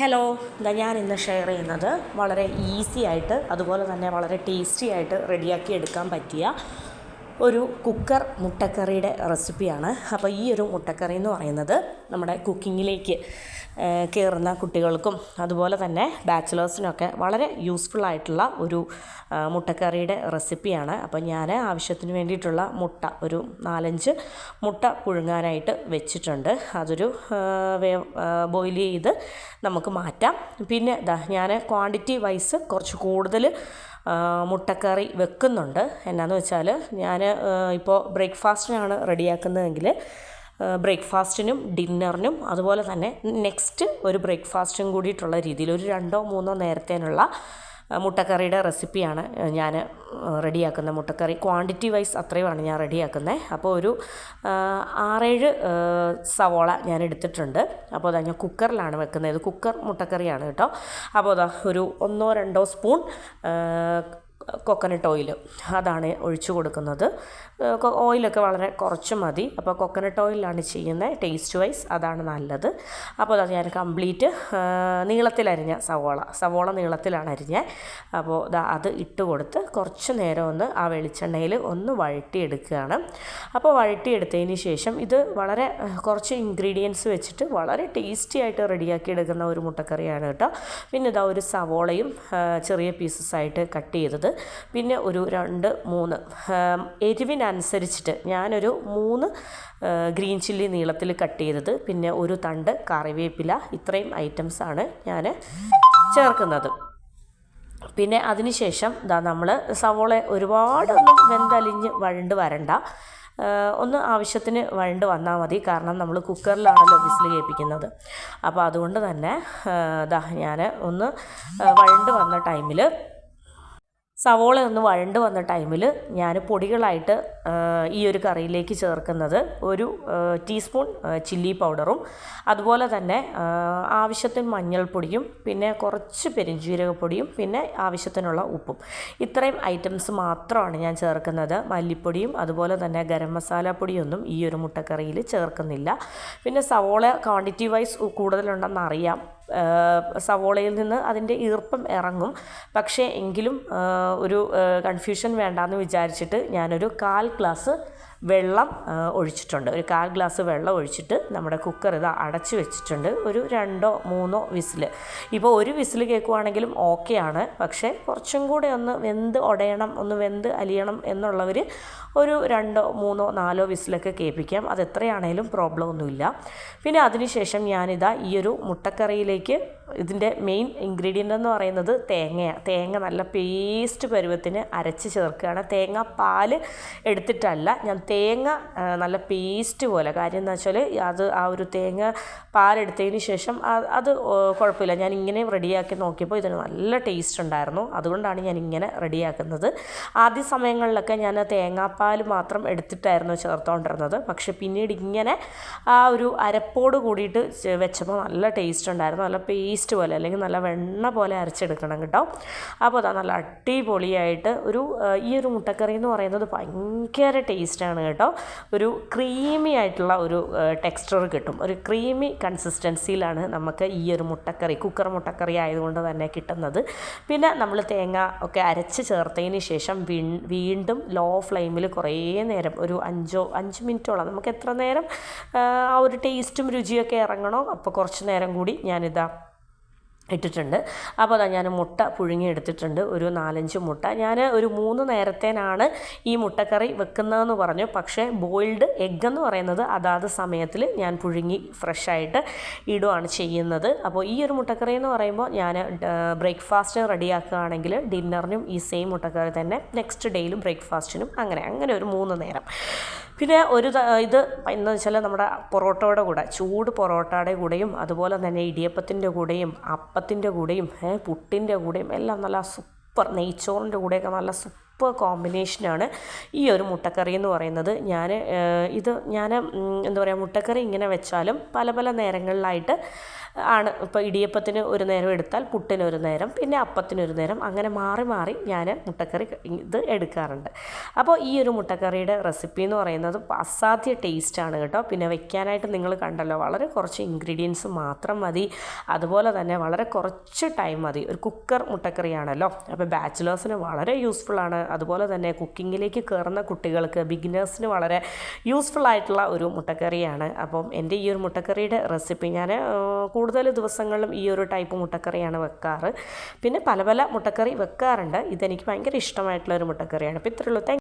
Hello ഇതാ ഞാൻ ഇന്ന് ഷെയർ ചെയ്യുന്നത് വളരെ ഈസി ആയിട്ട് അതുപോലെ തന്നെ വളരെ ടേസ്റ്റി ആയിട്ട് റെഡിയാക്കി എടുക്കാൻ പറ്റിയ ഒരു കുക്കർ മുട്ടക്കറിയുടെ റെസിപ്പിയാണ്. അപ്പോൾ ഈ ഒരു മുട്ടക്കറി എന്ന് പറയുന്നത് നമ്മുടെ കുക്കിങ്ങിലേക്ക് കയറുന്ന കുട്ടികൾക്കും അതുപോലെ തന്നെ ബാച്ചിലേഴ്സിനൊക്കെ വളരെ യൂസ്ഫുൾ ആയിട്ടുള്ള ഒരു മുട്ടക്കറിയുടെ റെസിപ്പിയാണ്. അപ്പോൾ ഞാൻ ആവശ്യത്തിന് വേണ്ടിയിട്ടുള്ള മുട്ട ഒരു നാലഞ്ച് മുട്ട പുഴുങ്ങാനായിട്ട് വെച്ചിട്ടുണ്ട്. അതൊരു വേ ബോയിൽ ചെയ്ത് നമുക്ക് മാറ്റാം. പിന്നെ ദാ ഞാൻ ക്വാണ്ടിറ്റി വൈസ് കുറച്ച് കൂടുതൽ മുട്ടക്കറി വെക്കുന്നുണ്ട്. എന്നാന്ന് വെച്ചാൽ ഞാൻ ഇപ്പോൾ ബ്രേക്ക്ഫാസ്റ്റിനാണ് റെഡിയാക്കുന്നതെങ്കിൽ ബ്രേക്ക്ഫാസ്റ്റിനും ഡിന്നറിനും അതുപോലെ തന്നെ നെക്സ്റ്റ് ഒരു ബ്രേക്ക്ഫാസ്റ്റും കൂടിയിട്ടുള്ള രീതിയിൽ ഒരു രണ്ടോ മൂന്നോ നേരത്തേനുള്ള മുട്ടക്കറിയുടെ റെസിപ്പിയാണ് ഞാൻ റെഡിയാക്കുന്ന മുട്ടക്കറി ക്വാണ്ടിറ്റി വൈസ് അത്രയുമാണ് ഞാൻ റെഡിയാക്കുന്നത്. അപ്പോൾ ഒരു ആറേഴ് സവോള ഞാൻ എടുത്തിട്ടുണ്ട്. അപ്പോൾ അതാ ഞാൻ കുക്കറിലാണ് വെക്കുന്നത്. കുക്കർ മുട്ടക്കറിയാണ് കേട്ടോ. അപ്പോൾ അതാ ഒരു ഒന്നോ രണ്ടോ സ്പൂൺ കൊക്കനട്ട് ഓയിൽ അതാണ് ഒഴിച്ചു കൊടുക്കുന്നത്. ഓയിലൊക്കെ വളരെ കുറച്ച് മതി. അപ്പോൾ കൊക്കനട്ട് ഓയിലാണ് ചെയ്യുന്നത് ടേസ്റ്റ് വൈസ് അതാണ് നല്ലത്. അപ്പോൾ അത് ഞാൻ കംപ്ലീറ്റ് നീളത്തിലരിഞ്ഞ സവോള. സവോള നീളത്തിലാണ് അരിഞ്ഞത് അപ്പോൾ അത് ഇട്ട് കൊടുത്ത് കുറച്ച് നേരം ഒന്ന് ആ വെളിച്ചെണ്ണയിൽ ഒന്ന് വഴറ്റിയെടുക്കുകയാണ്. അപ്പോൾ വഴറ്റിയെടുത്തതിന് ശേഷം ഇത് വളരെ കുറച്ച് ഇൻഗ്രീഡിയൻസ് വെച്ചിട്ട് വളരെ ടേസ്റ്റി ആയിട്ട് റെഡിയാക്കി എടുക്കുന്ന ഒരു മുട്ടക്കറിയാണ് കേട്ടോ. പിന്നെ ഇതാ ഒരു സവോളയും ചെറിയ പീസസ് ആയിട്ട് കട്ട് ചെയ്തത്. പിന്നെ ഒരു രണ്ട് മൂന്ന്. എരിവിനനുസരിച്ചിട്ട് ഞാനൊരു മൂന്ന് ഗ്രീൻ ചില്ലി നീളത്തിൽ കട്ട് ചെയ്തത്. പിന്നെ ഒരു തണ്ട് കറിവേപ്പില. ഇത്രയും ഐറ്റംസാണ് ഞാൻ ചേർക്കുന്നത്. പിന്നെ അതിനുശേഷം ഇതാ നമ്മൾ സവോള ഒരുപാടൊന്നും വെന്തലിഞ്ഞ് വഴണ്ട് വരണ്ട. ഒന്ന് ആവശ്യത്തിന് വഴണ്ട് വന്നാൽ മതി. കാരണം നമ്മൾ കുക്കറിലാണല്ലോ വിസിൽ കേൾപ്പിക്കുന്നത്. അപ്പോൾ അതുകൊണ്ട് തന്നെ ഇതാ ഞാൻ ഒന്ന് വഴണ്ട് വന്ന ടൈമിൽ സവോള ഒന്ന് വഴണ്ട് വന്ന ടൈമിൽ ഞാൻ പൊടികളായിട്ട് ഈ ഒരു കറിയിലേക്ക് ചേർക്കുന്നത് ഒരു ടീസ്പൂൺ ചില്ലി പൗഡറും. അതുപോലെ തന്നെ ആവശ്യത്തിന് മഞ്ഞൾപ്പൊടിയും പിന്നെ കുറച്ച് പെരിഞ്ജീരകപ്പൊടിയും പിന്നെ ആവശ്യത്തിനുള്ള ഉപ്പും. ഇത്രയും ഐറ്റംസ് മാത്രമാണ് ഞാൻ ചേർക്കുന്നത്. മല്ലിപ്പൊടിയും അതുപോലെ തന്നെ ഗരം മസാല പൊടിയൊന്നും ഈ ഒരു മുട്ടക്കറിയിൽ ചേർക്കുന്നില്ല. പിന്നെ സവോള ക്വാണ്ടിറ്റി വൈസ് കൂടുതലുണ്ടെന്ന് അറിയാം. സവോളയിൽ നിന്ന് അതിന്റെ ഈർപ്പം ഇറങ്ങും. പക്ഷേ എങ്കിലും ഒരു കൺഫ്യൂഷൻ വേണ്ടാന്ന് വിചാരിച്ചിട്ട് ഞാനൊരു കാൽ ഗ്ലാസ് വെള്ളം ഒഴിച്ചിട്ടുണ്ട്. ഒരു കാൽ ഗ്ലാസ് വെള്ളം ഒഴിച്ചിട്ട് നമ്മുടെ കുക്കർ ഇത് അടച്ചു വെച്ചിട്ടുണ്ട്. ഒരു രണ്ടോ മൂന്നോ വിസിൽ ഇപ്പോൾ ഒരു വിസിൽ കേൾക്കുവാണെങ്കിലും ഓക്കെയാണ് പക്ഷേ കുറച്ചും കൂടെ ഒന്ന് വെന്ത് ഉടയണം ഒന്ന് വെന്ത് അലിയണം എന്നുള്ളവർ ഒരു രണ്ടോ മൂന്നോ നാലോ വിസിലൊക്കെ കേൾപ്പിക്കാം. അത് എത്രയാണേലും പ്രോബ്ലം ഒന്നുമില്ല. പിന്നെ അതിനുശേഷം ഞാനിതാ ഈ ഒരു മുട്ടക്കറിയിലേക്ക് ഇതിന്റെ മെയിൻ ഇൻഗ്രീഡിയന്റ് എന്ന് പറയുന്നത് തേങ്ങയാണ് തേങ്ങ നല്ല പേസ്റ്റ് പരുവത്തിന് അരച്ച് ചേർക്കുകയാണ്. തേങ്ങ പാൽ എടുത്തിട്ടല്ല ഞാൻ തേങ്ങ നല്ല പേസ്റ്റ് പോലെ. കാര്യം എന്താ വെച്ചാൽ അത് ആ ഒരു തേങ്ങ പാലെടുത്തതിന് ശേഷം അത് കുഴപ്പമില്ല. ഞാൻ ഇങ്ങനെ റെഡിയാക്കി നോക്കിയപ്പോൾ ഇതിന് നല്ല ടേസ്റ്റ് ഉണ്ടായിരുന്നു. അതുകൊണ്ടാണ് ഞാൻ ഇങ്ങനെ റെഡിയാക്കുന്നത് ആദ്യ സമയങ്ങളിലൊക്കെ ഞാൻ തേങ്ങാപ്പാൽ മാത്രം എടുത്തിട്ടായിരുന്നു ചേർത്തുകൊണ്ടിരുന്നത് പക്ഷേ പിന്നീട് ഇങ്ങനെ ആ ഒരു അരപ്പോട് കൂടിയിട്ട് വെച്ചപ്പോൾ നല്ല ടേസ്റ്റ് ഉണ്ടായിരുന്നു. നല്ല പേസ്റ്റ് പോലെ അല്ലെങ്കിൽ നല്ല വെണ്ണ പോലെ അരച്ചെടുക്കണം കേട്ടോ. അപ്പോൾ അതാ നല്ല അടിപൊളിയായിട്ട് ഒരു ഈ ഒരു മുട്ടക്കറി എന്ന് പറയുന്നത് ഭയങ്കര ടേസ്റ്റാണ് കേട്ടോ. ഒരു ക്രീമി ആയിട്ടുള്ള ഒരു ടെക്സ്ചർ കിട്ടും. ഒരു ക്രീമി കൺസിസ്റ്റൻസിയിലാണ് നമുക്ക് ഈ ഒരു മുട്ടക്കറി കുക്കർ മുട്ടക്കറി ആയതുകൊണ്ട് തന്നെ കിട്ടുന്നത്. പിന്നെ നമ്മൾ തേങ്ങ ഒക്കെ അരച്ച് ചേർത്തതിന് ശേഷം വീണ്ടും ലോ ഫ്ലെയിമിൽ കുറേ നേരം ഒരു അഞ്ചോ അഞ്ച് മിനിറ്റോളം നമുക്ക് എത്ര നേരം ആ ഒരു ടേസ്റ്റും രുചിയൊക്കെ ഇറങ്ങണോ? അപ്പോൾ കുറച്ച് നേരം കൂടി ഞാനിതാ ഇട്ടിട്ടുണ്ട്. അപ്പോൾ അതാ ഞാൻ മുട്ട പുഴുങ്ങി എടുത്തിട്ടുണ്ട്. ഒരു നാലഞ്ച് മുട്ട. ഞാൻ ഒരു മൂന്ന് നേരത്തേനാണ് ഈ മുട്ടക്കറി വെക്കുന്നതെന്ന് പറഞ്ഞു. പക്ഷേ ബോയിൽഡ് എഗ്ഗ് എന്ന് പറയുന്നത് അതാത് സമയത്തിൽ ഞാൻ പുഴുങ്ങി ഫ്രഷായിട്ട് ഇടുകയാണ് ചെയ്യുന്നത്. അപ്പോൾ ഈ ഒരു മുട്ടക്കറി എന്ന് പറയുമ്പോൾ ഞാൻ ബ്രേക്ക്ഫാസ്റ്റ് റെഡിയാക്കുകയാണെങ്കിൽ ഡിന്നറിനും ഈ സെയിം മുട്ടക്കറി തന്നെ നെക്സ്റ്റ് ഡേയിലും ബ്രേക്ക്ഫാസ്റ്റിനും അങ്ങനെ അങ്ങനെ ഒരു മൂന്ന് നേരം. പിന്നെ ഒരു ഇത് എന്ന് വെച്ചാൽ നമ്മുടെ പൊറോട്ടയുടെ കൂടെ ചൂട് പൊറോട്ടയുടെ കൂടെയും അതുപോലെ തന്നെ ഇടിയപ്പത്തിന്റെ കൂടെയും അപ്പത്തിന്റെ കൂടെയും പുട്ടിന്റെ കൂടെയും എല്ലാം നല്ല സൂപ്പർ നെയ്ച്ചോറിന്റെ കൂടെയൊക്കെ നല്ല സൂപ്പർ കോമ്പിനേഷനാണ് ഈ ഒരു മുട്ടക്കറി എന്ന് പറയുന്നത്. ഞാൻ ഇത് ഞാൻ എന്താ പറയുക മുട്ടക്കറി ഇങ്ങനെ വെച്ചാലും പല പല നേരങ്ങളിലായിട്ട് ആണ്. ഇപ്പോൾ ഇടിയപ്പത്തിന് ഒരു നേരം എടുത്താൽ പുട്ടിന് ഒരു നേരം പിന്നെ അപ്പത്തിന് ഒരു നേരം അങ്ങനെ മാറി മാറി ഞാൻ മുട്ടക്കറി ഇത് എടുക്കാറുണ്ട്. അപ്പോൾ ഈ ഒരു മുട്ടക്കറിയുടെ റെസിപ്പി എന്ന് പറയുന്നത് അസാധ്യ ടേസ്റ്റാണ് കേട്ടോ. പിന്നെ വെക്കാനായിട്ട് നിങ്ങൾ കണ്ടല്ലോ വളരെ കുറച്ച് ഇൻഗ്രീഡിയൻസ് മാത്രം മതി. അതുപോലെ തന്നെ വളരെ കുറച്ച് ടൈം മതി. ഒരു കുക്കർ മുട്ടക്കറിയാണല്ലോ. അപ്പോൾ ബാച്ചിലേഴ്സിന് വളരെ യൂസ്ഫുള്ളാണ് അതുപോലെ തന്നെ കുക്കിങ്ങിലേക്ക് കയറുന്ന കുട്ടികൾക്ക് ബിഗിനേഴ്സിന് വളരെ യൂസ്ഫുൾ ആയിട്ടുള്ള ഒരു മുട്ടക്കറിയാണ്. അപ്പം എന്റെ ഈ ഒരു മുട്ടക്കറിയുടെ റെസിപ്പി ഞാൻ കൂടുതൽ ദിവസങ്ങളിലും ഈ ഒരു ടൈപ്പ് മുട്ടക്കറിയാണ് വെക്കാറ്. പിന്നെ പല പല മുട്ടക്കറി വെക്കാറുണ്ട്. ഇതെനിക്ക് ഭയങ്കര ഇഷ്ടമായിട്ടുള്ള ഒരു മുട്ടക്കറിയാണ്. അപ്പോൾ ഇത്രയുള്ളൂ